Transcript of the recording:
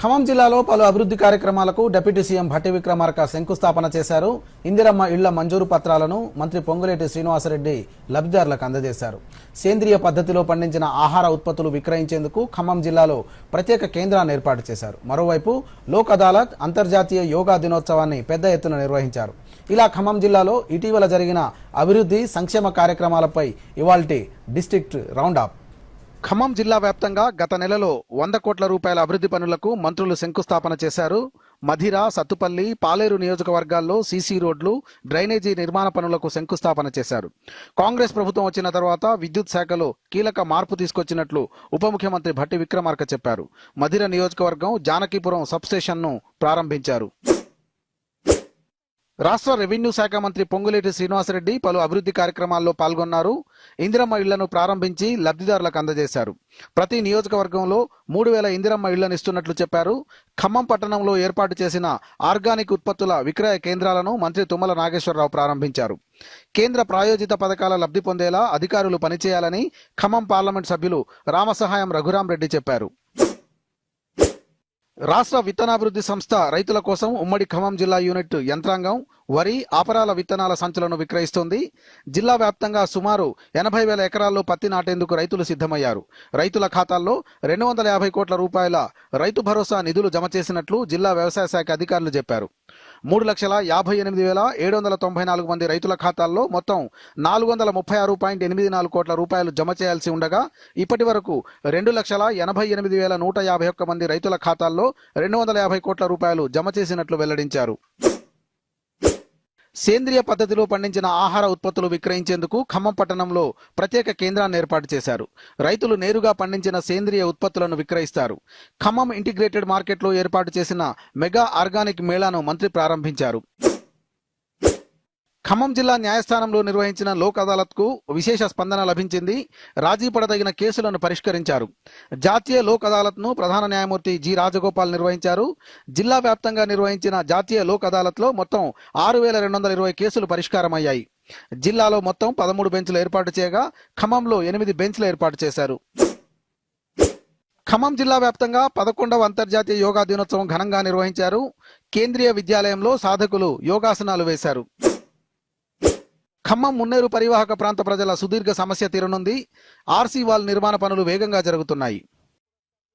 ఖమ్మం జిల్లాలో పలు అభివృద్ధి కార్యక్రమాలకు డిప్యూటీ సీఎం భట్టి విక్రమార్క శంకుస్థాపన చేశారు. ఇందిరమ్మ ఇళ్ళ మంజూరు పత్రాలను మంత్రి పొంగులేటి శ్రీనివాసరెడ్డి లబ్ధిదారులకు అందజేశారు. సేంద్రియ పద్ధతిలో పండించిన ఆహార ఉత్పత్తులు విక్రయించేందుకు ఖమ్మం జిల్లాలో ప్రత్యేక కేంద్రాన్ని ఏర్పాటు చేశారు. మరోవైపు లోక్ అదాలత్ అంతర్జాతీయ యోగా దినోత్సవాన్ని పెద్ద ఎత్తున నిర్వహించారు. ఇలా ఖమ్మం జిల్లాలో ఇటీవల జరిగిన అభివృద్ధి సంక్షేమ కార్యక్రమాలపై ఇవాల్టి డిస్ట్రిక్ట్ రౌండ్ ఖమ్మం జిల్లా వ్యాప్తంగా గత నెలలో వంద కోట్ల రూపాయల అభివృద్ధి పనులకు మంత్రులు శంకుస్థాపన చేశారు. మధిర సత్తుపల్లి పాలేరు నియోజకవర్గాల్లో సీసీ రోడ్లు డ్రైనేజీ నిర్మాణ పనులకు శంకుస్థాపన చేశారు. కాంగ్రెస్ ప్రభుత్వం వచ్చిన తర్వాత విద్యుత్ శాఖలో కీలక మార్పు తీసుకొచ్చినట్లు ఉప ముఖ్యమంత్రి భట్టి విక్రమార్క చెప్పారు. మధిర నియోజకవర్గం జానకీపురం సబ్స్టేషన్ను ప్రారంభించారు. రాష్ట్ర రెవెన్యూ శాఖ మంత్రి పొంగులేటి శ్రీనివాసరెడ్డి పలు అభివృద్ధి కార్యక్రమాల్లో పాల్గొన్నారు. ఇందిరమ్మ ఇళ్ళను ప్రారంభించి లబ్ధిదారులకు అందజేశారు. ప్రతి నియోజకవర్గంలో మూడు వేల ఇందిరమ్మ ఇళ్ళను ఇస్తున్నట్లు చెప్పారు. ఖమ్మం పట్టణంలో ఏర్పాటు చేసిన ఆర్గానిక్ ఉత్పత్తుల విక్రయ కేంద్రాలను మంత్రి తుమ్మల నాగేశ్వరరావు ప్రారంభించారు. కేంద్ర ప్రాయోజిత పథకాల లబ్ధి పొందేలా అధికారులు పనిచేయాలని ఖమ్మం పార్లమెంట్ సభ్యులు రామసహాయం రఘురాం రెడ్డి చెప్పారు. రాష్ట్ర విత్తనాభివృద్ధి సంస్థ రైతుల కోసం ఉమ్మడి ఖమ్మం జిల్లా యూనిట్ యంత్రాంగం వరి ఆపరాల విత్తనాల సంచులను విక్రయిస్తోంది. జిల్లా వ్యాప్తంగా సుమారు ఎనభై వేల ఎకరాల్లో పత్తి నాటేందుకు రైతులు సిద్ధమయ్యారు. రైతుల ఖాతాల్లో రెండు వందల యాభై కోట్ల రూపాయల రైతు భరోసా నిధులు జమ చేసినట్లు జిల్లా వ్యవసాయ శాఖ అధికారులు చెప్పారు. మూడు లక్షల యాభై ఎనిమిది వేల ఏడు వందల తొంభై నాలుగు మంది రైతుల ఖాతాల్లో మొత్తం నాలుగు వందల ముప్పై ఆరు పాయింట్ ఎనిమిది నాలుగు కోట్ల రూపాయలు జమ చేయాల్సి ఉండగా ఇప్పటి వరకు రెండు లక్షల ఎనభై ఎనిమిది వేల నూట యాభై ఒక్క మంది రైతుల ఖాతాల్లో రెండు వందల యాభై కోట్ల రూపాయలు జమ చేసినట్లు వెల్లడించారు. సేంద్రియ పద్ధతిలో పండించిన ఆహార ఉత్పత్తులు విక్రయించేందుకు ఖమ్మం పట్టణంలో ప్రత్యేక కేంద్రాన్ని ఏర్పాటు చేశారు. రైతులు నేరుగా పండించిన సేంద్రియ ఉత్పత్తులను విక్రయిస్తారు. ఖమ్మం ఇంటిగ్రేటెడ్ మార్కెట్లో ఏర్పాటు చేసిన మెగా ఆర్గానిక్ మేళాను మంత్రి ప్రారంభించారు. ఖమ్మం జిల్లా న్యాయస్థానంలో నిర్వహించిన లోక్ అదాలత్కు విశేష స్పందన లభించింది. రాజీ పడదగిన కేసులను పరిష్కరించారు. జాతీయ లోక్ అదాలత్ను ప్రధాన న్యాయమూర్తి జి రాజగోపాల్ నిర్వహించారు. జిల్లా వ్యాప్తంగా నిర్వహించిన జాతీయ లోక్ అదాలత్లో మొత్తం ఆరు వేల రెండు వందల ఇరవై కేసులు పరిష్కారమయ్యాయి. జిల్లాలో మొత్తం పదమూడు బెంచ్లు ఏర్పాటు చేయగా ఖమ్మంలో ఎనిమిది బెంచ్లు ఏర్పాటు చేశారు. ఖమ్మం జిల్లా వ్యాప్తంగా పదకొండవ అంతర్జాతీయ యోగా దినోత్సవం ఘనంగా నిర్వహించారు. కేంద్రీయ విద్యాలయంలో సాధకులు యోగాసనాలు వేశారు. ఖమ్మం మున్నేరు పరివాహక ప్రాంత ప్రజల సుదీర్ఘ సమస్య తీరనుంది. ఆర్సీ వాల్ నిర్మాణ పనులు వేగంగా జరుగుతున్నాయి.